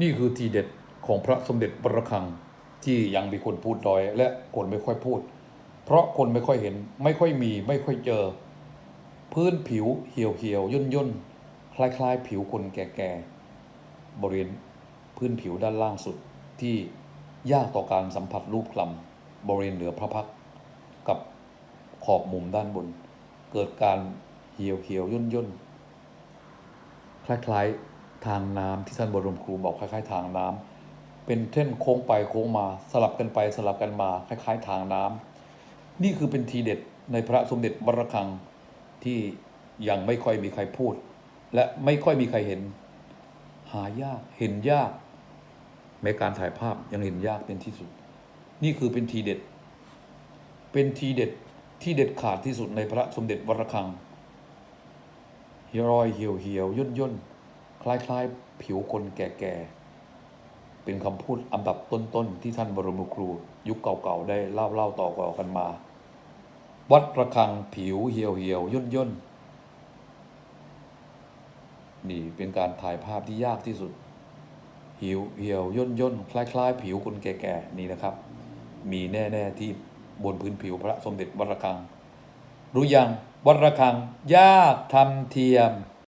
นี่คือทีเด็ดของพระสมเด็จพระระฆังที่ยังมีคนพูดน้อย และคนไม่ค่อยพูด เพราะคนไม่ค่อยเห็นไม่ค่อยมีไม่ค่อยเจอ พื้นผิวเหี่ยวเหี่ยวย่นย่นคล้ายคล้ายๆ ผิวคนแก่ๆบริเวณพื้นผิวด้านล่างสุดที่ยากต่อการสัมผัสรูปคลำบริเวณเหนือพระพักกับขอบมุมด้านบน เกิดการเหี่ยวเหี่ยวย่นย่นคล้ายๆ ทางน้ำที่ท่านบรมครูบอกคล้ายๆ ทางน้ำเป็นเส้นโค้งไปโค้งมาสลับกันไปสลับกันมาคล้าย ๆ ทางน้ำนี่คือเป็นทีเด็ดในพระสมเด็จวรคังที่ยังไม่ค่อยมีใครพูด และไม่ค่อยมีใครเห็น หายากเห็นยาก แม้การถ่ายภาพยังเห็นยากเป็นที่สุด นี่คือเป็นทีเด็ด เป็นทีเด็ดที่เด็ดขาดที่สุดในพระสมเด็จวรคังรอยเหี่ยวเหี่ยวย่นย่น คล้ายๆ ผิวคนแก่ๆ เป็นคำพูดอันดับต้นๆ ที่ท่านบรมครู ยุคเก่าๆ ได้เล่าเล่าต่อๆกันมา วัดระฆังผิวเหี่ยวเหี่ยวย่นย่นนี่เป็นการถ่ายภาพที่ยากที่สุด หิวเหี่ยวย่นย่นคล้าย ๆ ผิวคนแก่ๆ นี่นะครับ มีแน่ๆที่บนพื้นผิวพระสมเด็จวัดระฆัง รู้ยังวัดระฆังยากทำเทียม